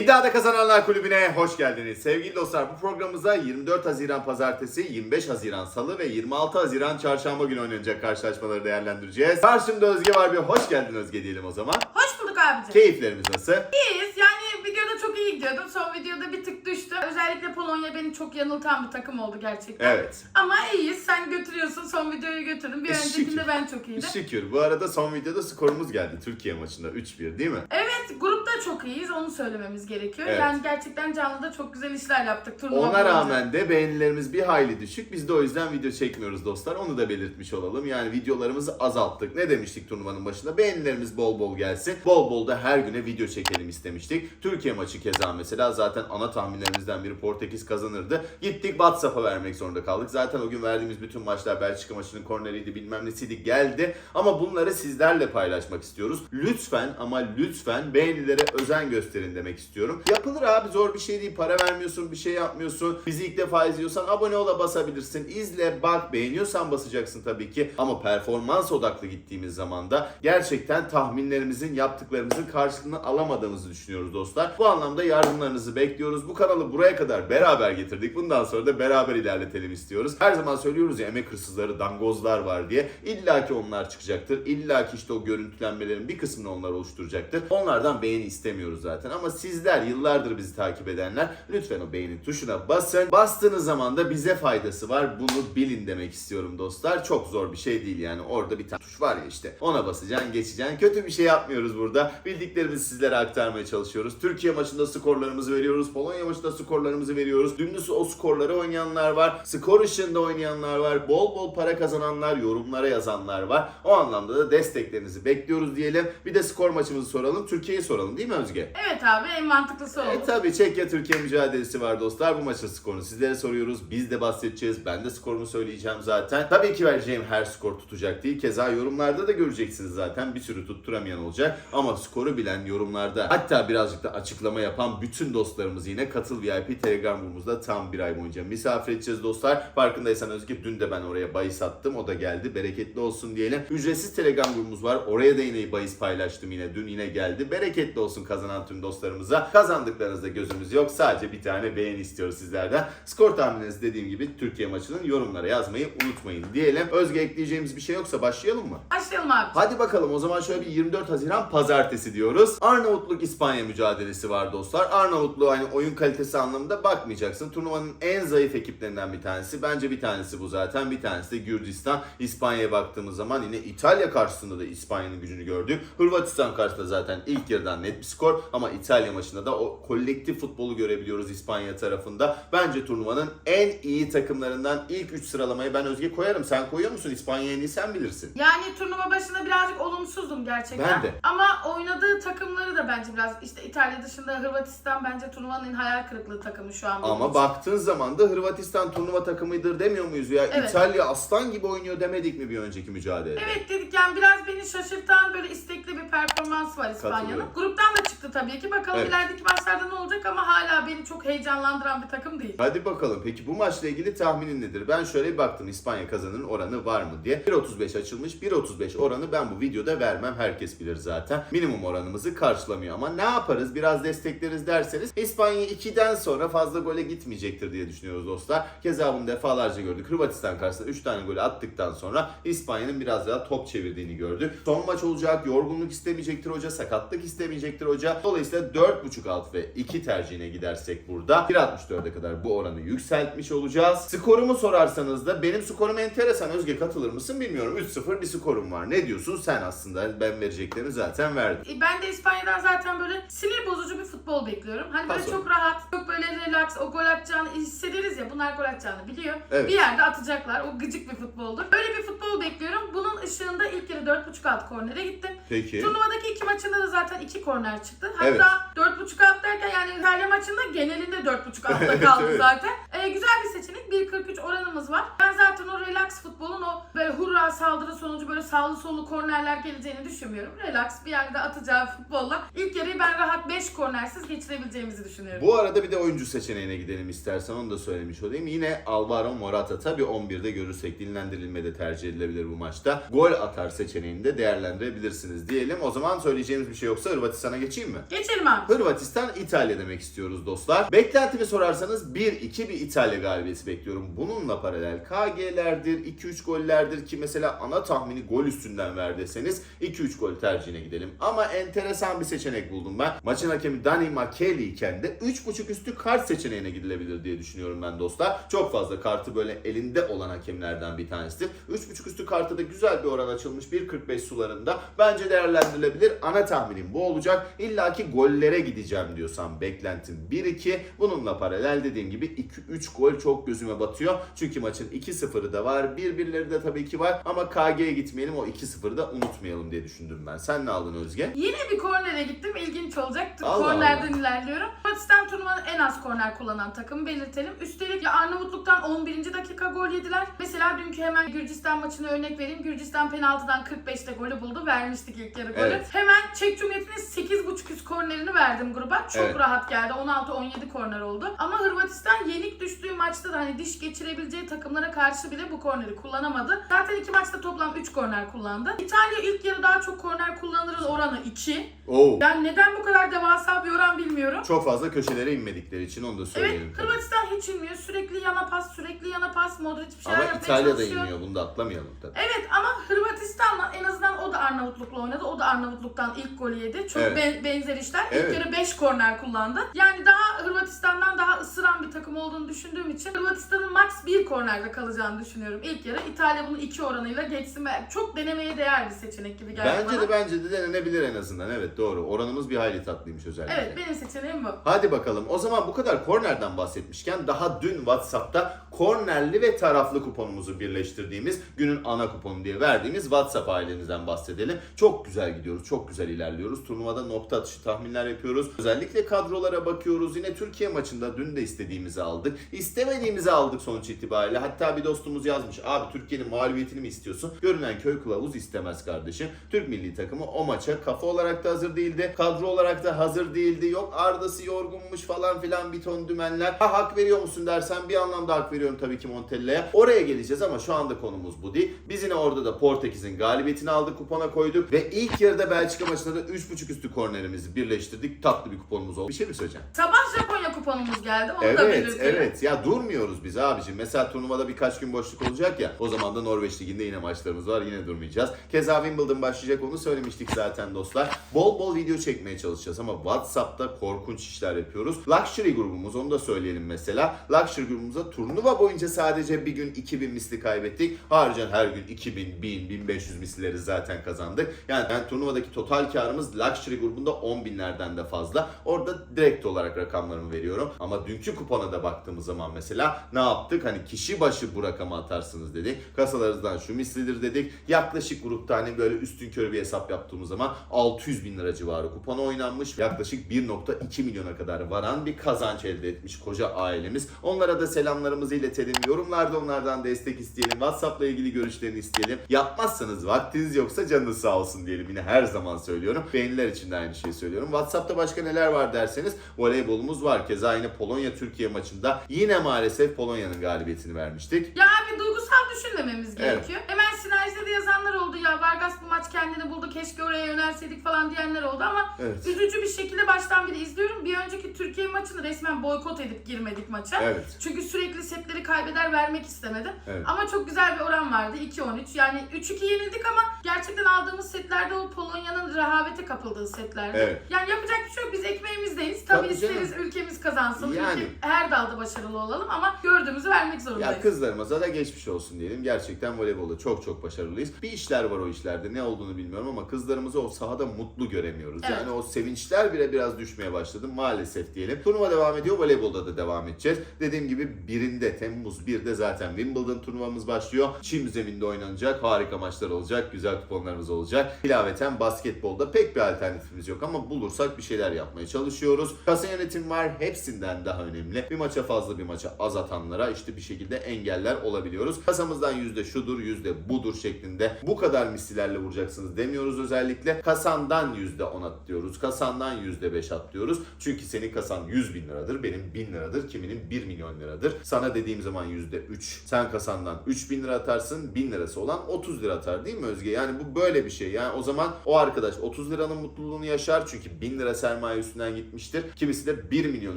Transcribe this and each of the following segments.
İddiada Kazananlar Kulübü'ne hoş geldiniz. Sevgili dostlar bu programımıza 24 Haziran Pazartesi, 25 Haziran Salı ve 26 Haziran Çarşamba günü oynanacak karşılaşmaları değerlendireceğiz. Karşımda Özge var bir hoş geldin Özge diyelim o zaman. Hoş bulduk abicim. Keyiflerimiz nasıl? İyiyiz. Yani videoda çok iyi gidiyordum. Son videoda bir tık düştü. Özellikle Polonya beni çok yanıltan bir takım oldu gerçekten. Evet. Ama iyiyiz. Sen götürüyorsun. Son videoyu götürdün. Bir E, öncekinde şükür. ben çok iyiydim. Şükür. Bu arada son videoda skorumuz geldi Türkiye maçında 3-1 değil mi? Evet grupta çok iyiyiz. Onu söylememiz gerekiyor. Evet. Yani gerçekten canlıda çok güzel işler yaptık. Turnuva Ona boyunca. rağmen de beğenilerimiz bir hayli düşük. Biz de o yüzden video çekmiyoruz dostlar. Onu da belirtmiş olalım. Yani videolarımızı azalttık. Ne demiştik turnuvanın başında? Beğenilerimiz bol bol gelsin. Bol bol da her güne video çekelim istemiştik. Türkiye maçı keza mesela zaten ana tahminlerimizden biri Portekiz kazanırdı. Gittik WhatsApp'a vermek zorunda kaldık. Zaten o gün verdiğimiz bütün maçlar Belçika maçının korneriydi bilmem nesiydi geldi. Ama bunları sizlerle paylaşmak istiyoruz. Lütfen ama lütfen beğenilere özen gösterin demek istiyorum. Yapılır abi zor bir şey değil. Para vermiyorsun bir şey yapmıyorsun. Bizi ilk defa izliyorsan abone ola basabilirsin. İzle bak beğeniyorsan basacaksın tabii ki. Ama performans odaklı gittiğimiz zaman da gerçekten tahminlerimizin yaptıklarımızın karşılığını alamadığımızı düşünüyoruz dostlar. Bu anlamda yardımlarınızı bekliyoruz. Bu kanalı buraya kadar beraber getirdik. Bundan sonra da beraber ilerletelim istiyoruz. Her zaman söylüyoruz ya emek hırsızları, dangozlar var diye. İlla ki onlar çıkacaktır. İlla ki işte o görüntülenmelerin bir kısmını onlar oluşturacaktır. Onlardan beğeni istemiyoruz zaten. Ama sizler yıllardır bizi takip edenler lütfen o beğeni tuşuna basın. Bastığınız zaman da bize faydası var. Bunu bilin demek istiyorum dostlar. Çok zor bir şey değil yani. Orada bir tane tuş var ya işte. Ona basacaksın, geçeceksin. Kötü bir şey yapmıyoruz burada. Bildiklerimizi sizlere aktarmaya çalışıyoruz. Türkiye maçında skorlarımızı veriyoruz. Polonya maçında skorlarımızı veriyoruz. Dümdüz o skorları oynayanlar var. Skor ışığında oynayanlar var. Bol bol para kazananlar, yorumlara yazanlar var. O anlamda da desteklerinizi bekliyoruz diyelim. Bir de skor maçımızı soralım. Türkiye'yi soralım değil mi Özge? Evet abi en mantıklısı oldu. E tabi Çekya Türkiye mücadelesi var dostlar. Bu maçın skorunu sizlere soruyoruz. Biz de bahsedeceğiz. Ben de skorumu söyleyeceğim zaten. Tabii ki vereceğim her skor tutacak değil. Keza yorumlarda da göreceksiniz zaten. Bir sürü tutturamayan olacak. Ama skoru bilen yorumlarda hatta birazcık da açıklama yapan bütün dostlarımız yine Katıl VIP Telegram grubumuzda tam bir ay boyunca misafir edeceğiz dostlar. Farkındaysan Özge dün de ben oraya bahis attım. O da geldi. Bereketli olsun diyelim. Ücretsiz Telegram grubumuz var. Oraya da yine bahis paylaştım yine. Dün yine geldi. Bereketli olsun kazanan tüm dostlarımıza. Kazandıklarınızda gözümüz yok. Sadece bir tane beğeni istiyoruz sizlerden. Skor tahmininizi dediğim gibi Türkiye maçının yorumlara yazmayı unutmayın diyelim. Özge ekleyeceğimiz bir şey yoksa başlayalım mı? Başlayalım abi. Hadi bakalım o zaman şöyle bir 24 Haziran pazartesi diyoruz. Arnavutluk İspanya mücadelesi var dostlar. Arnavutluğu hani oyun kalitesi anlamında bakmayacaksın. Turnuvanın en zayıf ekiplerinden bir tanesi. Bence bir tanesi bu zaten. Bir tanesi de Gürcistan. İspanya'ya baktığımız zaman yine İtalya karşısında da İspanya'nın gücünü gördük. Hırvatistan karşısında zaten ilk yarıdan net bir skor. Ama İtalya maçında da o kolektif futbolu görebiliyoruz İspanya tarafında. Bence turnuvanın en iyi takımlarından ilk 3 sıralamayı ben Özge koyarım. Sen koyuyor musun? İspanya'yı en iyi sen bilirsin. Yani turnuva başında birazcık olumsuzdum gerçekten. Ben de. Ama oynadığı takımları da bence biraz işte İtalya dışında Hırvatistan bence turnuvanın hayal kırıklığı takımı şu an. Ama için. baktığın zaman da Hırvatistan turnuva takımıdır demiyor muyuz ya? Evet. İtalya aslan gibi oynuyor demedik mi bir önceki mücadelede? Evet dedik yani biraz beni şaşırtan böyle istekli bir performans var İspanya'nın. Gruptan da çıktı tabii ki. Bakalım Evet. ilerideki maçlarda ne olacak ama hala beni çok heyecanlandıran bir takım değil. Hadi bakalım peki bu maçla ilgili tahminin nedir? Ben şöyle bir baktım İspanya kazanın oranı var mı diye. 1.35 açılmış 1.35 oranı ben bu videoda vermem herkes bilir zaten. Minimum oranımızı karşılamıyor ama ne yaparız biraz destekleriz derseniz İspanya 2'den sonra fazla gole gitmeyecektir diye düşünüyoruz dostlar. Keza bunu defalarca gördük. Hırvatistan karşısında 3 tane golü attıktan sonra İspanya'nın biraz daha top çevirdiğini gördük. Son maç olacak yorgunluk istemeyecektir hoca sakatlık istemeyecektir hoca. Dolayısıyla 4.5 alt ve 2 tercihine gidersek burada 1.64'e kadar bu oranı yükseltmiş olacağız. Skorumu sorarsanız da benim skorum enteresan. Özge katılır mısın bilmiyorum. 3-0 bir skorum var. Ne diyorsun sen aslında? Ben vereceklerini zaten verdim. E, Ben de İspanya'dan zaten böyle sinir bozucu bir futbol bekliyorum. Hani böyle Paso. çok rahat, çok böyle relax, o gol atacağını hissederiz ya. Bunlar gol atacağını biliyor. Evet. Bir yerde atacaklar. O gıcık bir futboldur. Böyle bir futbol bekliyorum. Bunun ışığında ilk yarı 4.5 alt kornere gittim. Peki. Turnuvadaki iki maçında da zaten iki korner çıktı. Hatta Evet. 4.5 alt derken yani İtalya maçında genelinde 4.5 altta kaldı evet. zaten. Ee, güzel bir seçenek. 1.43 oranımız var. Ben zaten o relax futbolun o böyle hurra saldırı sonucu böyle sağlı sollu kornerler geleceğini düşünmüyorum. Relax bir yerde atacağı futbolla ilk yarıyı ben rahat 5 kornersiz geçirebileceğimizi düşünüyorum. Bu arada bir de oyuncu seçeneğine gidelim istersen onu da söylemiş olayım. Yine Alvaro Morata tabi 11'de görürsek dinlendirilmede tercih edilebilir bu maçta. Gol atar seçeneğini de değerlendirebilirsiniz diyelim. O zaman söyleyeceğimiz bir şey yoksa Hırvatistan'a geçeyim mi? Geçelim abi. Hırvatistan İtalya demek istiyoruz dostlar. Beklentimi sorarsanız 1-2 bir İtalya galibiyeti bekliyorum. Bununla paralel KG'lerdir, 2-3 gollerdir ki mesela ana tahmini gol üstünden ver deseniz 2-3 gol tercihine gidelim. Ama enteresan bir seçenek buldum ben. Maçın hakemi Dani Makeli iken de 3.5 üstü kart seçeneğine gidilebilir diye düşünüyorum ben dostlar. Çok fazla kartı böyle elinde olan hakemlerden bir tanesidir. 3.5 üstü kartı da güzel bir oran açılmış 1.45 sularında. Bence değerlendirilebilir. Ana tahminim bu olacak. İlla ki gollere gideceğim diyorsam beklentim 1-2. Bununla paralel dediğim gibi 2-3 gol çok gözüme batıyor. Çünkü maçın 2-0'ı da var. 1-1'leri de tabii ki var. Ama KG'ye gitmeyelim o 2-0'ı da unutmayalım diye düşündüm ben. Sen ne aldın Özge? Yine bir kornere gittim. İlginç olacak. Allah Kornerden ilerliyorum. Hırvatistan turnuvanın en az korner kullanan takımı belirtelim. Üstelik Arnavutluk'tan 11. dakika gol yediler. Mesela dünkü hemen Gürcistan maçını örnek vereyim. Gürcistan penaltıdan 45'te golü buldu. Vermiştik ilk yarı golü. Evet. Hemen Çek Cumhuriyeti'nin 8.5 üst kornerini verdim gruba. Çok Evet. rahat geldi. 16-17 korner oldu. Ama Hırvatistan yenik düştüğü maçta da hani diş geçirebileceği takımlara karşı bile bu korneri kullanamadı. Zaten iki maçta toplam 3 korner kullandı. İtalya ilk yarı daha çok korner kullanırın oranı 2. Oo. Yani neden bu kadar devasa bir oran bilmiyorum. Çok fazla köşelere inmedikleri için onu da Evet söyleyelim. tabii. Hırvatistan hiç inmiyor. Sürekli yana pas, sürekli yana pas. Modric bir şeyler Ama yapmaya İtalya da çalışıyor. inmiyor. Bunu da atlamayalım tabii. Evet ama Hırvatistan'la en azından o da Arnavutluk'la oynadı. O da Arnavutluk'tan ilk golü yedi. Çok Evet. ben- benzer işler. Evet. İlk yarı 5 korner kullandı. Yani daha Hırvatistan'dan daha ısıran bir takım olduğunu düşündüğüm için Hırvatistan'ın max 1 kornerde kalacağını düşünüyorum ilk yarı. İtalya bunu 2 oranıyla geçsin. ve Çok denemeye değer bir seçenek gibi geldi Bence bana. de bence de denenebilir en azından. Evet doğru. Oranımız bir hayli tatlıymış özellikle. Evet benim seçeneğim bu. Hadi bakalım. O zaman bu kadar kornerden bahsetmişken daha dün WhatsApp'ta kornerli ve taraflı kuponumuzu birleştirdiğimiz günün ana kuponu diye verdiğimiz WhatsApp ailemizden bahsedelim. Çok güzel gidiyoruz. Çok güzel ilerliyoruz. Turnuvada nokta atışı tahminler yapıyoruz. Özellikle kadrolara bakıyoruz. Yine Türkiye maçında dün de istediğimizi aldık. İstemediğimizi aldık sonuç itibariyle. Hatta bir dostumuz yazmış. Abi Türkiye'nin mağlubiyetini mi istiyorsun? Görünen köy kılavuz istemez kardeşim. Türk milli takımı o maça kafa olarak da hazır değildi. Kadro olarak da hazır değildi. Yok Arda'sı yorgunmuş falan filan bir ton dümenler. Ha hak veriyor musun dersen bir anlamda hak veriyorum tabii ki Montella'ya. Oraya geleceğiz ama şu anda konumuz bu değil. Biz yine orada da Portekiz'in galibiyetini aldık kupona koyduk ve ilk yarıda Belçika maçında da 3.5 üstü kornerimizi birleştirdik. Tatlı bir kuponumuz oldu. Bir şey mi söyleyeceğim? Sabah Japonya kuponumuz geldi. Onu da Evet, belirtelim. evet. Ya durmuyoruz biz abicim. Mesela turnuvada birkaç gün boşluk olacak ya. O zaman da Norveç Ligi'nde yine maçlarımız var. Yine durmayacağız. Keza Wimbledon başlayacak onu söylemiştik zaten dostlar. Bol bol video çekmeye çalışacağız ama WhatsApp'ta korkunç işler yapıyoruz. Luxury grubumuz onu da söyleyelim mesela. Luxury grubumuza turnuva boyunca sadece bir gün 2000 misli kaybettik. Harcan her gün 2000, 1000, 1500 mislileri zaten kazandık. Yani ben turnuvadaki total karımız Luxury grubunda 10 binlerden de fazla. Orada direkt olarak rakamlarımı veriyorum. Ama dünkü kupona da baktığımız zaman mesela ne yaptık? Hani kişi başı bu rakamı atarsınız dedik. Kasalarınızdan şu mislidir dedik. Yaklaşık grupta hani böyle üstün körü bir hesap yaptığımız zaman 600 bin lira civarı kupon oynanmış. Yaklaşık 1.2 milyona kadar varan bir kazanç elde etmiş koca ailemiz. Onlara da selamlarımızı iletelim. Yorumlarda onlardan destek isteyelim. WhatsApp'la ilgili görüşlerini isteyelim. Yapmazsanız vaktiniz yoksa canınız sağ olsun diyelim. Yine her zaman söylüyorum. Beğeniler için de aynı şeyi söylüyorum. WhatsApp'ta başka neler var derseniz voleybolumuz var. Keza yine Polonya-Türkiye maçında yine maalesef Polonya'nın galibiyetini vermiştik. Ya abi duygusal düşünmememiz Evet. gerekiyor. Hemen sinerjide de yazanlar oldu ya Vargas bu maç kendini buldu keşke oraya yönelseydik falan diyenler oldu ama Evet. üzücü bir şekilde baştan beri izliyorum. Bir önceki Türkiye maçını resmen boykot edip girmedik maça. Evet. Çünkü sürekli setleri kaybeder vermek istemedim. Evet. Ama çok güzel bir oran vardı 2-13 yani 3-2 yenildik ama gerçekten aldığımız setlerde o Polonya'nın rehavete kapıldığı setlerdi. Evet. Yani yapacak bir şey yok biz ekmeğimizdeyiz. Tabii, Tabii canım. isteriz ülkemiz kazansın. Yani. Ülke her dalda başarılı olalım ama gördüğümüzü vermek zorundayız. Ya kızlarımıza da geçmiş olsun diyelim. Gerçekten voleybolda çok çok başarılıyız. Bir işler var o işlerde. Ne olduğunu bilmiyorum ama kızlarımızı o sahada mutlu göremiyoruz. Evet. Yani o sevinçler bile biraz düşmeye başladı maalesef diyelim. Turnuva devam ediyor. Voleybolda da devam edeceğiz. Dediğim gibi birinde Temmuz 1'de zaten Wimbledon turnuvamız başlıyor. Çim zeminde oynanacak. Harika maçlar olacak. Güzel kuponlarımız olacak. İlaveten basketbolda pek bir alternatifimiz yok ama bulursak bir şeyler yapmaya çalışıyoruz. Kasa yönetim var. Hepsinden daha önemli. Bir maça fazla bir maça az atanlara işte bir şekilde engeller olabiliyoruz. Kasamızdan yüzde şudur yüzde budur şeklinde şeklinde bu kadar mislilerle vuracaksınız demiyoruz özellikle. Kasandan %10 at diyoruz. Kasandan %5 at diyoruz. Çünkü senin kasan 100 bin liradır. Benim 1000 liradır. Kiminin 1 milyon liradır. Sana dediğim zaman %3. Sen kasandan 3 bin lira atarsın. 1000 lirası olan 30 lira atar değil mi Özge? Yani bu böyle bir şey. Yani o zaman o arkadaş 30 liranın mutluluğunu yaşar. Çünkü 1000 lira sermaye üstünden gitmiştir. Kimisi de 1 milyon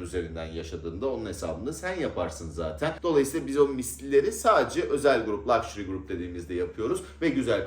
üzerinden yaşadığında onun hesabını sen yaparsın zaten. Dolayısıyla biz o mislileri sadece özel grup, luxury grup dediğimizde yapıyoruz ve güzel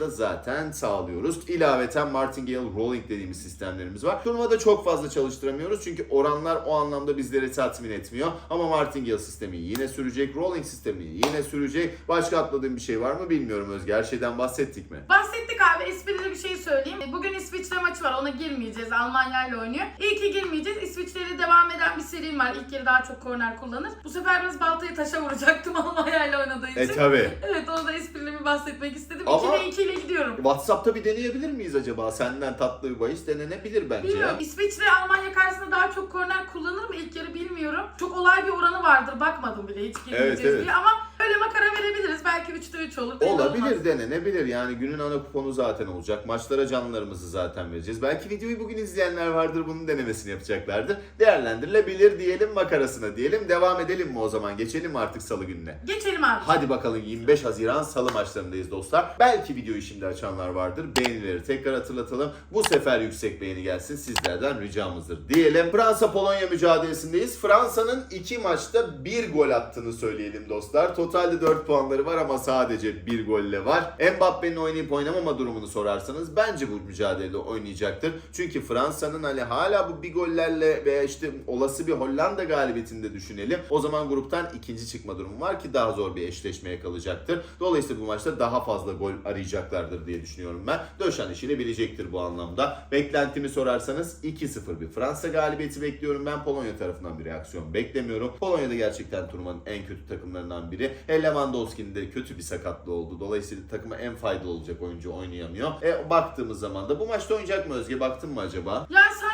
da zaten sağlıyoruz. İlaveten martingale rolling dediğimiz sistemlerimiz var. Turnuvada çok fazla çalıştıramıyoruz çünkü oranlar o anlamda bizleri tatmin etmiyor. Ama martingale sistemi yine sürecek, rolling sistemi yine sürecek. Başka atladığım bir şey var mı bilmiyorum Özge. Her şeyden bahsettik mi? Bahsettik abi esprili bir şey söyleyeyim. Bugün İsviçre maçı var ona girmeyeceğiz. Almanya ile oynuyor. İyi ki girmeyeceğiz. İsviçre ile devam eden bir serim var. İlk yarı daha çok korner kullanır. Bu sefer biraz baltayı taşa vuracaktım Almanya ile oynadığı için. E tabi. Evet onu da esprili bir bahsetmek istedim. Ama- 2'de 2 ile gidiyorum. WhatsApp'ta bir deneyebilir miyiz acaba? Senden tatlı bir bahis denenebilir bence Bilmiyorum. ya. İsviçre Almanya karşısında daha çok korner kullanır mı ilk yarı bilmiyorum. Çok olay bir oranı vardır. Bakmadım bile hiç girmeyeceğiz Evet, evet. diye ama öyle makara verebiliriz. Belki 3'te 3 olur. belli olmaz. Olabilir denenebilir yani günün ana kuponu zaten olacak. Maçlara canlarımızı zaten vereceğiz. Belki videoyu bugün izleyenler vardır bunun denemesini yapacaklardır. Değerlendirilebilir diyelim makarasına diyelim. Devam edelim mi o zaman? Geçelim mi artık salı gününe? Geçelim abi. Hadi bakalım 25 Haziran salı maçlarındayız dostlar. Belki videoyu şimdi açanlar vardır. Beğenileri tekrar hatırlatalım. Bu sefer yüksek beğeni gelsin sizlerden ricamızdır diyelim. Fransa-Polonya mücadelesindeyiz. Fransa'nın iki maçta bir gol attığını söyleyelim dostlar. Totalde 4 puanları var ama sadece bir golle var. Mbappe'nin oynayıp oynamama durumunu sorarsanız bence bu mücadelede oynayacaktır. Çünkü Fransa'nın hani hala bu bir gollerle veya işte olası bir Hollanda galibiyetinde düşünelim. O zaman gruptan ikinci çıkma durumu var ki daha zor bir eşleşmeye kalacaktır. Dolayısıyla bu maçta daha fazla gol arayacaklardır diye düşünüyorum ben. Döşen işini bilecektir bu anlamda. Beklentimi sorarsanız 2-0 bir Fransa galibiyeti bekliyorum. Ben Polonya tarafından bir reaksiyon beklemiyorum. Polonya'da gerçekten turnuvanın en kötü takımlarından biri. E, Lewandowski'nin de kötü bir sakatlığı oldu. Dolayısıyla takıma en faydalı olacak oyuncu oynayamıyor. E, baktığımız zaman da bu maçta oynayacak mı Özge? Baktın mı acaba? Yani sanki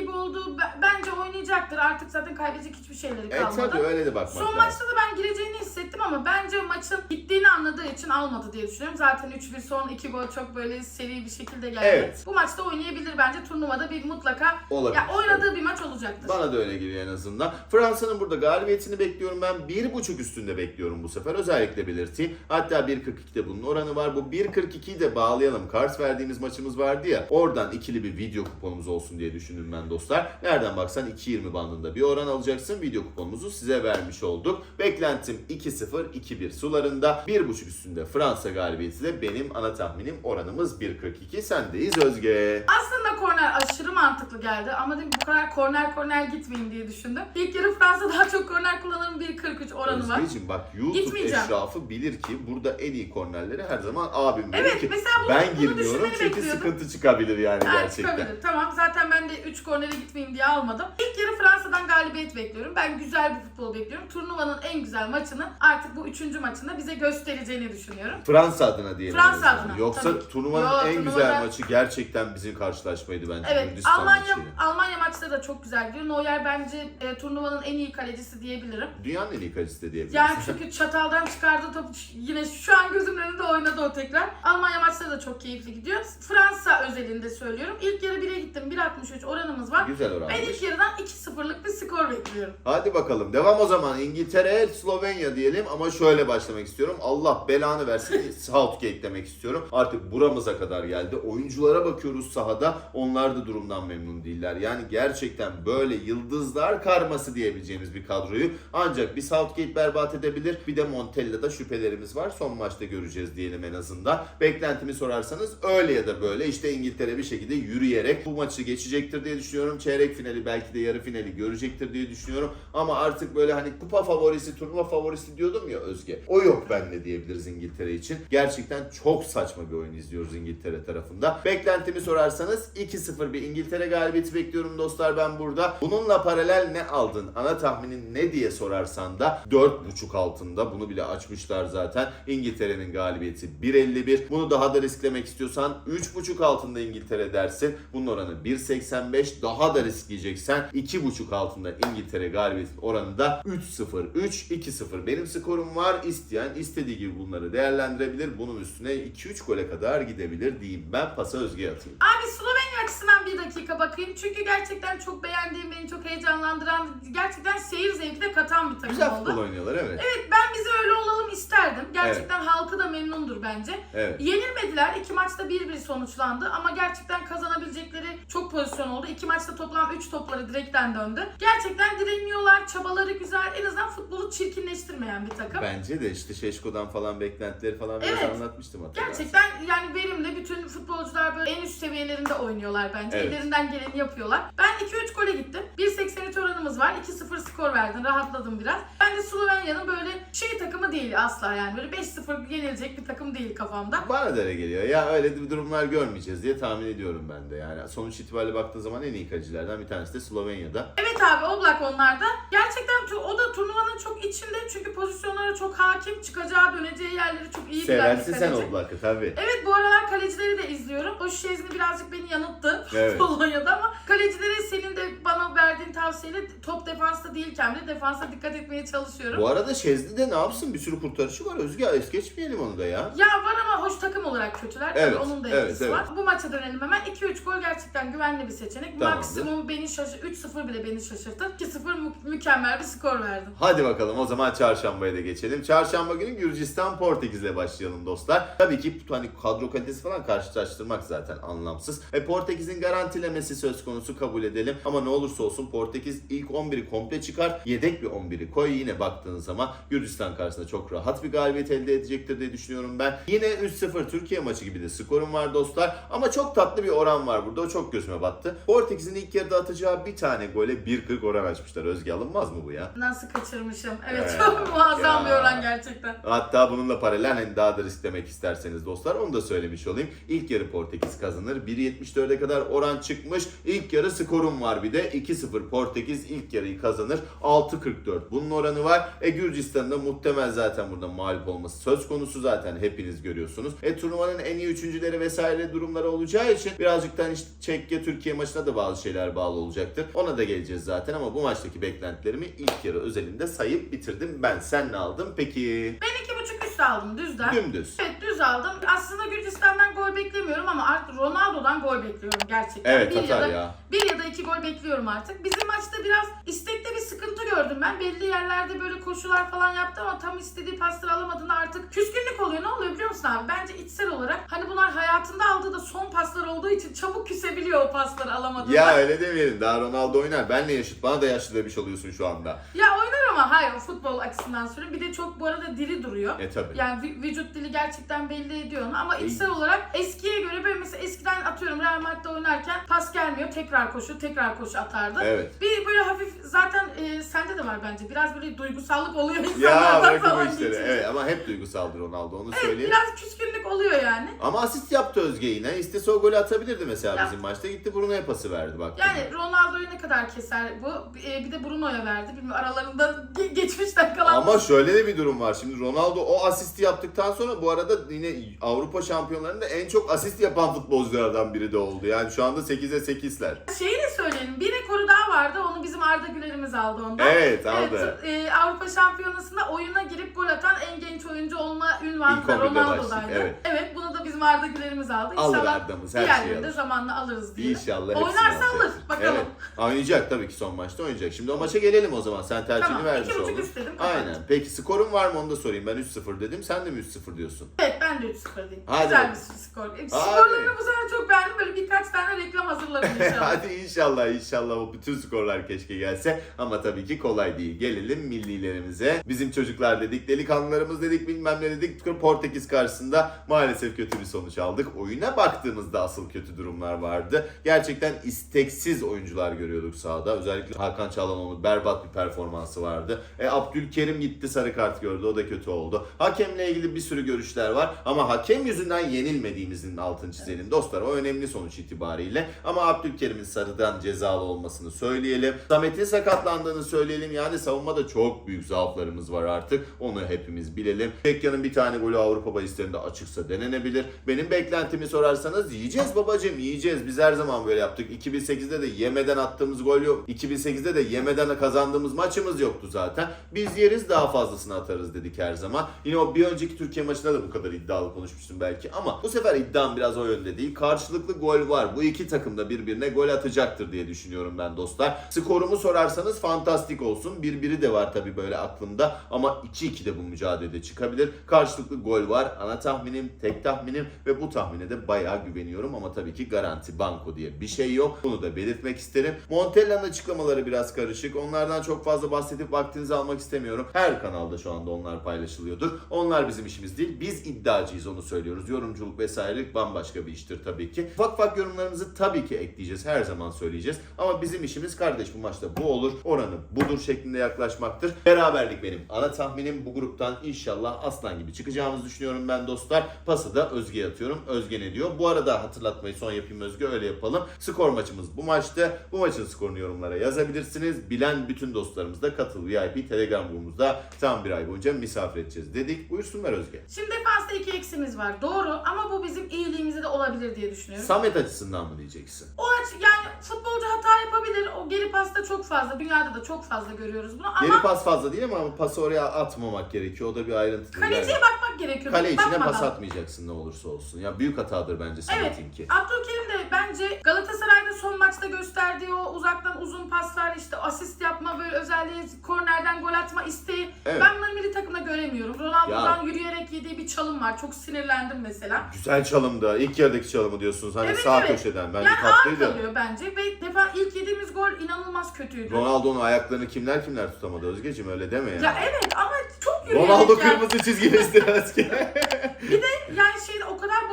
gibi oldu. B- Bence oynayacaktır. Artık zaten kaybedecek hiçbir şeyleri E kalmadı. tabii öyle de bakmak Son lazım. maçta da ben gireceğini hissettim ama bence maçın gittiğini anladığı için almadı diye düşünüyorum. Zaten 3-1 son 2 gol çok böyle seri bir şekilde geldi. Evet. Bu maçta oynayabilir bence. Turnuvada bir mutlaka Olabilir. ya oynadığı bir maç olacaktır. Bana da öyle geliyor en azından. Fransa'nın burada galibiyetini bekliyorum ben. 1.5 üstünde bekliyorum bu sefer. Özellikle belirteyim. Hatta 1.42'de bunun oranı var. Bu 1.42'yi de bağlayalım. Kars verdiğimiz maçımız vardı ya. Oradan ikili bir video kuponumuz olsun diye düşündüm ben dostlar. Nereden baksan 2.20 bandında bir oran alacaksın. Video kuponumuzu size vermiş olduk. Beklentim 2-0, 2-1 sularında. 1.5 üstünde Fransa galibiyeti de benim ana tahminim oranımız 1.42. Sendeyiz Özge. Aslında korner aşırı mantıklı geldi ama dedim bu kadar korner korner gitmeyeyim diye düşündüm. İlk yarı Fransa daha çok korner kullanırım 1.43 oranı var. Özgeciğim bak YouTube Gitmeyeceğim. eşrafı bilir ki burada en iyi kornerleri her zaman abim verir Evet ki mesela bunu, ben bunu girmiyorum düşünmeni çünkü bekliyordum. sıkıntı çıkabilir yani Yani gerçekten. çıkabilir. Tamam zaten ben de 3 kornere gitmeyeyim diye almadım. İlk yarı Fransa'dan galibiyet bekliyorum. Ben güzel bir futbol bekliyorum. Turnuvanın en güzel maçını artık bu 3. maçında bize göstereceğini düşünüyorum. Fransa adına diyelim. Fransa adına, Yoksa tabii turnuvanın Yo, en turnuvada- güzel maçı gerçekten bizim karşılaşmaydı bence. Evet Gürcistan Almanya maçıyla. Almanya maçları da çok güzel gidiyor. Neuer bence e, turnuvanın en iyi kalecisi diyebilirim. Dünyanın en iyi kalecisi de diyebiliriz. Yani çünkü çataldan çıkardığı topu yine şu an gözümün önünde oynadı o tekrar. Almanya maçları da çok keyifli gidiyor. Fransa özelinde söylüyorum. İlk yarı 1'e gittim. 1.63 oranımız var. Güzel Ben oranmış. ilk yarıdan 2-0'lık bir skor bekliyorum. Hadi bakalım devam o zaman İngiltere Slovenya diyelim ama şöyle başlamak istiyorum. Allah belanı versin Southgate demek istiyorum. Artık buramıza kadar geldi. Oyunculara bakıyoruz sahada. Onlar da durumdan memnun değiller. Yani gerçekten böyle yıldızlar karması diyebileceğimiz bir kadroyu ancak bir Southgate berbat edebilir. Bir de Montella'da şüphelerimiz var. Son maçta göreceğiz diyelim en azından. Beklentimi sorarsanız öyle ya da böyle işte İngiltere bir şekilde yürüyerek bu maçı geçecektir diye düşünüyorum. Çeyrek finali belki de yarı finali görecektir diye düşünüyorum. Ama artık böyle hani kupa favorisi, turnuva favorisi diyordum ya Özge. O yok bende diyebiliriz İngiltere için. Gerçekten çok saçma bir oyun izliyoruz İngiltere tarafında. Beklentimi sorarsanız 2-0 bir İngiltere galibiyeti bekliyorum dostlar ben burada. Bununla paralel ne aldın? Ana tahminin ne diye sorarsan da 4.5 altında. Bunu bile açmışlar zaten. İngiltere'nin galibiyeti 1.51. Bunu daha da risklemek istiyorsan 3.5 altında İngiltere dersin. Bunun oranı 1.85. Daha da riskleyeceksen 2.5 altında İngiltere galibiyetinin oranı da 3-0. 3-2-0. Benim skorum var. İsteyen istediği gibi bunları değerlendirebilir. Bunun üstüne 2-3 gole kadar gidebilir diyeyim. Ben pası Özge'ye atayım. Abi Slovenya açısından bir dakika bakayım. Çünkü gerçekten çok beğendiğim, beni çok heyecanlandıran, gerçekten seyir zevki de katan bir takım Güzel oldu. futbol oynuyorlar evet. Evet ben bizi öyle olalım isterdim. Gerçekten halkı da memnundur bence. Evet. Yenilmediler. İki maçta 1-1 sonuçlandı ama gerçekten kazanabilecekleri çok pozisyon oldu. İki maçta toplam 3 topları direkten döndü. Gerçekten direniyorlar, çabaları güzel. En azından futbolu çirkinleştirmeyen bir takım. Bence de işte Şeşko'dan falan beklentileri falan biraz Evet. anlatmıştım hatırlarsın. Gerçekten yani verimli bütün futbolcular böyle en üst seviyelerinde oynuyorlar bence. Evet. Ellerinden geleni yapıyorlar. Ben 2-3 gole gittim. 1.83 oranımız var. 2-0 skor verdin. Rahatladım biraz. Bence Slovenya'nın böyle şey takımı değil asla yani. Böyle 5-0 yenilecek bir takım değil kafamda. Bana da öyle geliyor. Ya öyle bir durumlar görmeyeceğiz diye tahmin ediyorum ben de. Yani sonuç itibariyle baktığın zaman en iyi kalecilerden bir tanesi de Slovenya'da. Evet abi Oblak onlarda. Gerçekten o da turnuvanın çok içinde çünkü pozisyonlara çok hakim. Çıkacağı döneceği yerleri çok iyi bilen bir Seversin sen kaleci. Oblak'ı tabii. Evet bu aralar kalecileri de izliyorum. O şezni birazcık beni yanılttı Evet. Polonya'da ama kalecileri senin de bana verdiğin tavsiyeyle top defansta değilken bile defansa dikkat etmeye çalışıyorum. Bu arada Şezli de ne yapsın? Bir sürü kurtarışı var. Özge es geçmeyelim onu da ya. Ya var ama hoş takım olarak kötüler. Tabii Evet, onun da evet, etkisi evet. var. Bu maça dönelim hemen. 2-3 gol gerçekten güvenli bir seçenek. Tamamdır. Maksimum beni şaşır 3-0 bile beni şaşırttı. 2-0 mü- mükemmel bir skor verdim. Hadi bakalım o zaman çarşambaya da geçelim. Çarşamba günü Gürcistan Portekiz'le başlayalım dostlar. Tabii ki hani kadro kalitesi falan karşılaştırmak zaten anlamsız. E Portekiz'in garantilemesi söz konusu kabul edelim. Ama ne olursa olsun Portekiz ilk 11'i komple çıkar. Yedek bir 11'i koy. Yine baktığın zaman Gürcistan karşısında çok rahat bir galibiyet elde edecektir diye düşünüyorum ben. Yine 3-0 Türkiye maçı gibi de skorum var dostlar. Ama çok tatlı bir oran var burada. O çok gözüme battı. Portekiz'in ilk yarıda atacağı bir tane gole 1.40 oran açmışlar. Özge alınmaz mı bu ya? Nasıl kaçırmışım? Evet Ee, çok muazzam bir oran gerçekten. Hatta bununla paralel hani daha da risklemek isterseniz dostlar onu da söylemiş olayım. İlk yarı Portekiz kazanır. 1.74'e kadar oran çıkmış. İlk yarı skorum var bir de. 2-0 Portekiz ilk yarıyı kazanır. 6.44 bunun oranı var. E Gürcistan'da muhtemel zaten burada mağlup olması söz konusu zaten hepiniz görüyorsunuz. E turnuvanın en iyi üçüncüleri vesaire durumları olacağı için birazcık da hani işte Çekya Türkiye maçına da bazı şeyler bağlı olacaktır. Ona da geleceğiz zaten ama bu maçtaki beklentilerimi ilk yarı özelinde sayıp bitirdim. Ben sen ne aldın peki? Ben iki buçuk üst aldım düzden. Dümdüz. Evet düz aldım. Aslında Gürcistan'dan gol beklemiyorum ama artık Ronaldo'dan gol bekliyorum gerçekten. Evet bir atar ya da, ya. Bir ya da iki gol bekliyorum artık. Bizim maçta biraz istekte bir sıkıntı gördüm ben. Belli yerlerde böyle koşular falan yaptı ama tam istediği pasları alamadığında artık küskünlük oluyor. Ne oluyor biliyor musun abi? Bence içsel olarak hani bunlar hayatında aldığı da son paslar olduğu için çabuk küsebiliyor o pasları alamadığında. Ya öyle demeyelim. Daha Ronaldo oynar. Benle yaşıt. Bana da yaşlı demiş oluyorsun şu anda. Ya oynar ama hayır futbol açısından söylüyorum. Bir de çok bu arada diri duruyor. E tabi. Yani vü- vücut dili gerçekten belli ediyor onu ama E- içsel olarak eskiye göre böyle mesela eskiden atıyorum Real Madrid'de oynarken pas gelmiyor tekrar koşu tekrar koşu atardı. Evet. Bir böyle hafif zaten e, sende de var bence biraz böyle duygusallık oluyor Ya insanlarda bırakın falan bu işleri. geçince. Evet ama hep duygusaldır Ronaldo onu söyleyeyim. biraz küskünlük oluyor yani. Ama asist yaptı Özge yine. İstese o golü atabilirdi mesela Ya. bizim maçta. Gitti Bruno'ya pası verdi bak. Yani Ronaldo'yu ne kadar keser bu? E, bir de Bruno'ya verdi. Bilmiyorum aralarında ge- geçmişten kalan Ama şöyle de bir durum var. Şimdi Ronaldo o asisti yaptıktan sonra bu arada yine Avrupa şampiyonlarında en çok asist yapan futbolculardan biri de oldu. Yani şu anda 8'e 8'ler. Şeyi de söyleyelim. Bir rekoru daha vardı. Onu bizim Arda Güler'imiz aldı ondan. Evet aldı. Evet, e, Avrupa Şampiyonası'nda oyuna girip gol atan en genç oyuncu olma ünvanı İlk da 11'de Ronaldo'daydı. başlayıp, Evet. bunu da bizim Arda Güler'imiz aldı. Alır İnşallah Arda'mız her şeyi diğerlerini de alır. zamanla alırız diye. İnşallah hepsini Oynarsa alacak. alır. Bakalım. Evet. Oynayacak tabii ki son maçta oynayacak. Şimdi o maça gelelim o zaman. Sen tercihini Tamam. vermiş İki buçuk oldun. üst dedim. Aynen. Peki skorun var mı onu da sorayım. Ben 3-0 dedim. Sen de mi 3-0 diyorsun? Evet ben de 3-0 diyeyim. Hadi. Güzel bir skor. E, Skorlarını bu sefer çok beğendim. Böyle birkaç tane reklam hazırlarım inşallah. Hadi inşallah inşallah o bütün skorlar keşke gelse. Ama tabii ki kolay değil. Gelelim millilerimize. Bizim çocuklar dedik, delikanlılarımız dedik, bilmem ne dedik. Portekiz karşısında maalesef kötü bir sonuç aldık. Oyuna baktığımızda asıl kötü durumlar vardı. Gerçekten isteksiz oyuncular görüyorduk sahada. Özellikle Hakan Çalhanoğlu berbat bir performansı vardı. E, Abdülkerim gitti sarı kart gördü. O da kötü oldu. Hakemle ilgili bir sürü görüşler var. Ama hakem yüzünden yenilmediğimizin altını çizelim. Dostlar o önemli sonuç itibariyle. Ama Abdülkerim'in sarıdan cezalı olmasını söyleyelim. Samet Ahmet'in sakatlandığını söyleyelim. Yani savunmada çok büyük zaaflarımız var artık. Onu hepimiz bilelim. Çekya'nın bir tane golü Avrupa bahislerinde açıksa denenebilir. Benim beklentimi sorarsanız yiyeceğiz babacım yiyeceğiz. Biz her zaman böyle yaptık. 2008'de de yemeden attığımız gol yok. 2008'de de yemeden kazandığımız maçımız yoktu zaten. Biz yeriz daha fazlasını atarız dedik her zaman. Yine o bir önceki Türkiye maçında da bu kadar iddialı konuşmuştum belki ama bu sefer iddiam biraz o yönde değil. Karşılıklı gol var. Bu iki takım da birbirine gol atacaktır diye düşünüyorum ben dostlar. Skorumu sorarsanız fantastik olsun. Birbiri de var tabii böyle aklımda ama 2-2 de bu mücadelede çıkabilir. Karşılıklı gol var. Ana tahminim, tek tahminim ve bu tahmine de bayağı güveniyorum ama tabii ki garanti banko diye bir şey yok. Bunu da belirtmek isterim. Montella'nın açıklamaları biraz karışık. Onlardan çok fazla bahsedip vaktinizi almak istemiyorum. Her kanalda şu anda onlar paylaşılıyordur. Onlar bizim işimiz değil. Biz iddiacıyız onu söylüyoruz. Yorumculuk vesairelik bambaşka bir iştir tabii ki. Ufak ufak yorumlarımızı tabii ki ekleyeceğiz. Her zaman söyleyeceğiz. Ama bizim işimiz kardeş bu maçta bu olur. Oranı budur şeklinde yaklaşmaktır. Beraberlik benim. Ana tahminim bu gruptan inşallah aslan gibi çıkacağımızı düşünüyorum ben dostlar. Pası da Özge'ye atıyorum. Özge ne diyor? Bu arada hatırlatmayı son yapayım Özge öyle yapalım. Skor maçımız bu maçta. Bu maçın skorunu yorumlara yazabilirsiniz. Bilen bütün dostlarımız da katıl VIP Telegram grubumuzda tam bir ay boyunca misafir edeceğiz dedik. Buyursunlar Özge. Şimdi defansta iki eksimiz var. Doğru ama bu bizim iyiliğimize de olabilir diye düşünüyorum. Samet açısından mı diyeceksin? o aç yani futbolcu hata yapabilir. O geri pasta çok fazla. Dünyada da çok fazla görüyoruz bunu ama Geri pas fazla değil ama pası oraya atmamak gerekiyor. O da bir ayrıntı. kaleciye bakmak gerekiyor. Kale içine Bakmadan. pas atmayacaksın ne olursa olsun. Ya büyük hatadır bence Evet. Samet'inki. Abdülkerim de bence Galatasaray'da son maçta gösterdiği o uzaktan uzun paslar işte asist yapma böyle özelliği kornerden gol atma isteği Evet. ben bunları milli takımda göremiyorum. Ronaldo'dan yürüyerek yediği bir çalım var. Çok sinirlendim mesela. Güzel çalımdı. İlk yarıdaki çalımı diyorsunuz. Hani Evet, sağ evet. köşeden. Bence yani ağır tatlıydı. kalıyor bence ve defa ilk yediğimiz gol inanılmaz kötüydü. Ronaldo'nun ayaklarını kimler kimler tutamadı Özgeciğim öyle deme ya. Ya evet ama çok yürüyerek Ronaldo yani. kırmızı çizgide Özge. Bir de yani şeyde o kadar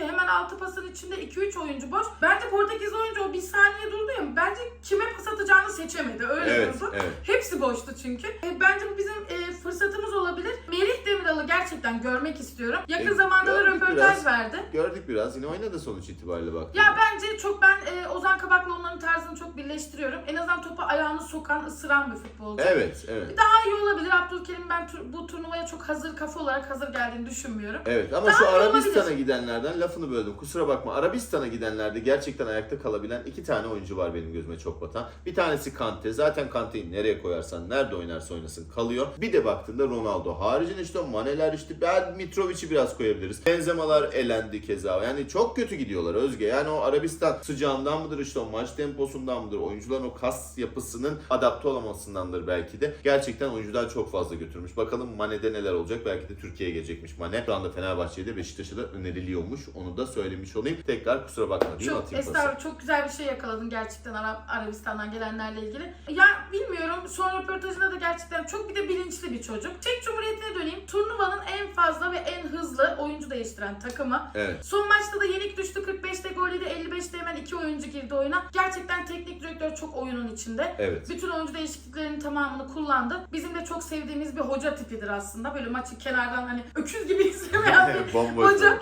ki hemen altı pasın içinde 2-3 oyuncu boş. Bence Portekiz oyuncu o bir saniye durdu ya bence kime pas atacağını seçemedi öyle evet, durdu. evet. Hepsi boştu çünkü. E, bence bu bizim e, fırsatımız olabilir. Merih Demiral'ı gerçekten görmek istiyorum. Yakın E, zamanda da röportaj biraz. verdi. Gördük biraz. Yine oynadı sonuç itibariyle bak. Ya bence çok ben e, Ozan Kabak'la onların tarzını çok birleştiriyorum. En azından topa ayağını sokan, ısıran bir futbolcu. Evet, evet. Daha iyi olabilir. Abdülkerim ben tur- bu turnuvaya çok hazır kafa olarak hazır geldiğini düşünmüyorum. Evet ama Daha şu Arabistan'a gidenlerden lafını böldüm. Kusura bakma. Arabistan'a gidenlerde gerçekten ayakta kalabilen iki tane oyuncu var benim gözüme çok batan. Bir tanesi Kante. Zaten Kante'yi nereye koyarsan, nerede oynarsa oynasın kalıyor. Bir de baktığında Ronaldo. Haricinde işte Maneler işte ben Mitrovic'i biraz koyabiliriz. Benzemalar elendi keza. Yani çok kötü gidiyorlar Özge. Yani o Arabistan sıcağından mıdır işte o maç temposundan mıdır? Oyuncuların o kas yapısının adapte olamasındandır belki de. Gerçekten oyuncudan çok fazla götürmüş. Bakalım Mane'de neler olacak? Belki de Türkiye'ye gelecekmiş Mane. Şu anda Fenerbahçe'ye de Beşiktaş'a da öneriliyormuş. Onu da söylemiş olayım. Tekrar kusura bakma diyeyim Çok atayım pası. estağfurullah çok güzel bir şey yakaladın gerçekten Arap, Arabistan'dan gelenlerle ilgili. Ya bilmiyorum son röportajında da gerçekten çok bir de bilinçli bir çocuk. Çek Cumhuriyeti'ne döneyim. Turnuvanın en fazla ve en hızlı oyuncu değiştiren takımı. Evet. Son maçta da yenik düştü 45'te gol yedi 55'te hemen iki oyuncu girdi oyuna. Gerçekten teknik direktör çok oyunun içinde. Evet. Bütün oyuncu değişikliklerinin tamamını kullandı. Bizim de çok sevdiğimiz bir hoca tipidir aslında. Böyle maçı kenardan hani öküz gibi izlemeyen bir Bomboş. Hoca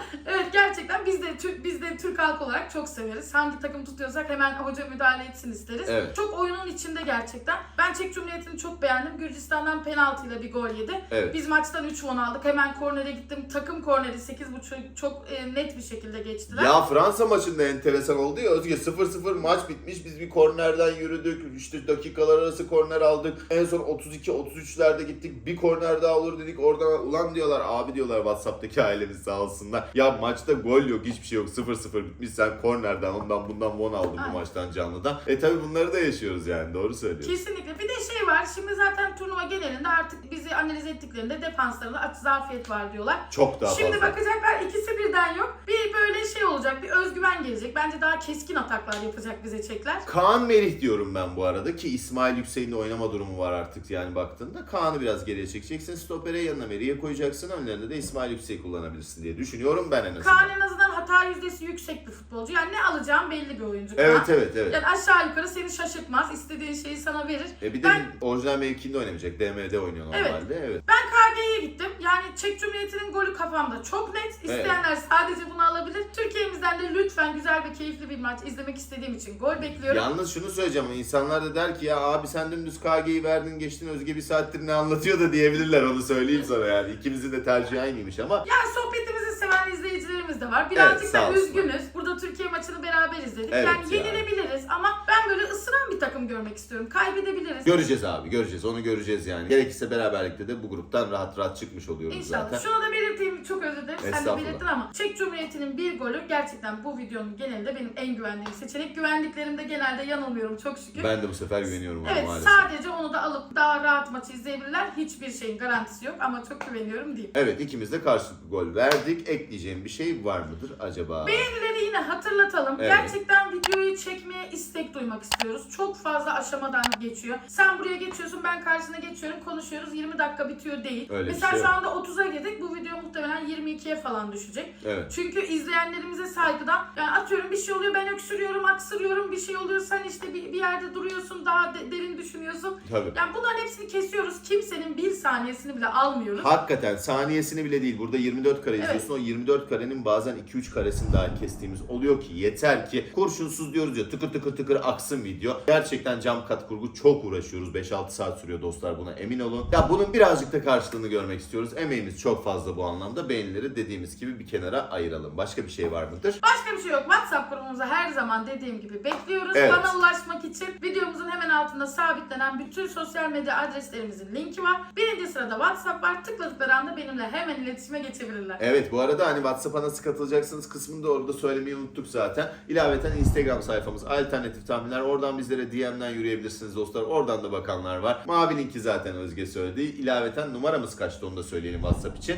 biz de Türk biz de Türk halkı olarak çok severiz. Hangi takım tutuyorsak hemen hoca müdahale etsin isteriz. Evet. Çok oyunun içinde gerçekten. Ben Çek Cumhuriyeti'ni çok beğendim. Gürcistan'dan penaltıyla bir gol yedi. Evet. Biz maçtan 3 won aldık. Hemen kornere gittim. Takım korneri 8.5 çok e, net bir şekilde geçtiler. Ya Fransa maçında enteresan oldu ya Özge 0-0 maç bitmiş biz bir kornerden yürüdük işte dakikalar arası korner aldık en son 32-33'lerde gittik bir korner daha olur dedik oradan ulan diyorlar abi diyorlar Whatsapp'taki ailemiz sağ olsunlar ya maçta gol yok hiçbir şey yok 0-0 bitmiş sen kornerden ondan bundan won aldın bu Aynen. maçtan canlıdan e tabi bunları da yaşıyoruz yani doğru söylüyorsun. Kesinlikle. Bir de şey var. Şimdi zaten turnuva genelinde artık bizi analiz ettiklerinde defanslarında aç zafiyet var diyorlar. Çok daha Şimdi fazla. bakacaklar ikisi birden yok. Bir böyle şey olacak. Bir özgüven gelecek. Bence daha keskin ataklar yapacak bize çekler. Kaan Merih diyorum ben bu arada ki İsmail Yüksek'in de oynama durumu var artık yani baktığında. Kaan'ı biraz geriye çekeceksin. Stopere yanına Merih'e koyacaksın. Önlerinde de İsmail Yüksek'i kullanabilirsin diye düşünüyorum ben en azından. Kaan en azından hata yüzdesi yüksek bir futbolcu. Yani ne alacağım belli bir oyuncu. Evet evet evet. Yani aşağı yukarı seni şaşırtmaz. İstediğin şeyi sana verir. E bir de Ben- orijinal mevkinde oynamayacak. DM'de oynuyor Evet. normalde. Evet. Ben KG'ye gittim. Yani Çek Cumhuriyeti'nin golü kafamda çok net. İsteyenler sadece bunu alabilir. Türkiye'mizden de lütfen güzel ve keyifli bir maç izlemek istediğim için gol bekliyorum. Yalnız şunu söyleyeceğim. İnsanlar da der ki ya abi sen dümdüz KG'yi verdin geçtin Özge bir saattir ne anlatıyor da diyebilirler onu söyleyeyim sana yani. İkimizin de tercihi aynıymış ama Yani sohbetimizi seven izleyicilerimiz de var. Birazcık Olsunlar. üzgünüz. Burada Türkiye maçını beraber izledik. Evet yani ya. yenilebiliriz ama ben böyle ısıran bir takım görmek istiyorum. Kaybedebiliriz. göreceğiz abi göreceğiz onu göreceğiz yani. Gerekirse beraberlikte de bu gruptan rahat rahat çıkmış oluyoruz İnşallah. zaten. Şunu da belirteyim çok özür dilerim. Sen de belirttin ama Çek Cumhuriyeti'nin bir golü gerçekten bu videonun genelinde benim en güvendiğim seçenek. Güvendiklerimde genelde yanılmıyorum çok şükür. Ben de bu sefer güveniyorum Evet maalesef. sadece onu da alıp daha rahat maçı izleyebilirler. Hiçbir şeyin garantisi yok ama çok güveniyorum diyeyim. Evet ikimiz de karşılıklı gol verdik. Ekleyeceğim bir şey var mıdır acaba? Beğenileri yine hatırlatalım. Evet. Gerçekten videoyu çekmeye istek duymak istiyoruz. Çok fazla aşamadan geçiyor. Sen buraya geçiyorsun, ben karşına geçiyorum, konuşuyoruz. 20 dakika bitiyor değil. Öyle Mesela şey şu anda 30'a girdik. Bu video muhtemelen 22'ye falan düşecek. Evet. Çünkü izleyenlerimize saygıdan yani atıyorum bir şey oluyor ben öksürüyorum, aksırıyorum bir şey oluyor sen işte bir, bir yerde duruyorsun daha de- derin düşünüyorsun. Tabii. Yani bunların hepsini kesiyoruz. Kimsenin bir saniyesini bile almıyoruz. Hakikaten saniyesini bile değil. Burada 24 kare Evet. izliyorsun. O 24 karenin bazen 2-3 karesini dahi kestiğimiz oluyor ki yeter ki kurşunsuz diyoruz ya tıkır tıkır tıkır aksın video. Gerçekten cam kat kurgu çok uğraşıyoruz. 5-6 saat sürüyor dostlar buna emin olun. Ya bunun birazcık da karşılığını görmek istiyoruz. Emeğimiz çok fazla bu anlamda. Beğenileri dediğimiz gibi bir kenara ayıralım. Başka bir şey var mıdır? Başka bir şey yok. WhatsApp grubumuza her zaman dediğim gibi bekliyoruz. Evet. Bana ulaşmak için videomuzun hemen altında sabitlenen bütün sosyal medya adreslerimizin linki var. Birinci sırada WhatsApp var. Tıkladıkları anda benimle hemen iletişime geçebilirler. Evet bu arada hani WhatsApp'a nasıl katılacaksınız kısmını da orada söylemeyi unuttuk zaten. İlaveten Instagram sayfamız alternatif tahminler. Oradan bizlere DM'den yürüyebilirsiniz dostlar. Oradan da bakanlar var. Mavi linki zaten Özge söyledi. İlaveten numaramız kaçtı onu da söyleyelim WhatsApp için.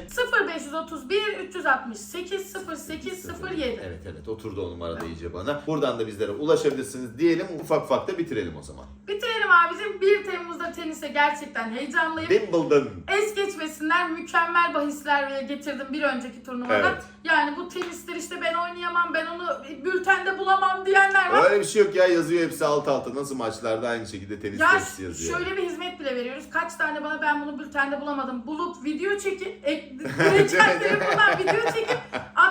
0531 368 0807. Evet evet oturdu o numara da iyice bana. Buradan da bizlere ulaşabilirsiniz diyelim. Ufak ufak da bitirelim o zaman. Bitirelim abicim. 1 Temmuz'da tenise gerçekten heyecanlıyım. Wimbledon. Es geçmesinler. Mükemmel bahisler getirdim bir önceki turnuvada. Evet. Yani bu tenistir işte ben oynayamam, ben onu bültende bulamam diyenler var. Öyle bir şey yok ya yazıyor hepsi alt alta. Nasıl maçlarda aynı şekilde tenis Ya testi yazıyor. şöyle bir hizmet bile veriyoruz. Kaç tane bana ben bunu bültende bulamadım. Bulup video çekip, ek, video çekip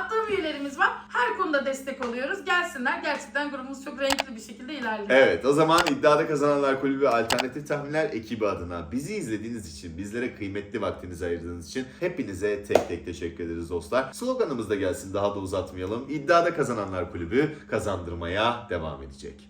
attığım üyelerimiz var. Her konuda destek oluyoruz. Gelsinler. Gerçekten grubumuz çok renkli bir şekilde ilerliyor. Evet o zaman iddiada kazananlar kulübü alternatif tahminler ekibi adına bizi izlediğiniz için bizlere kıymetli vaktinizi ayırdığınız için hepinize tek tek teşekkür ederiz dostlar. Sloganımız da gelsin daha da uzatmayalım. İddiada kazananlar kulübü kazandırmaya devam edecek.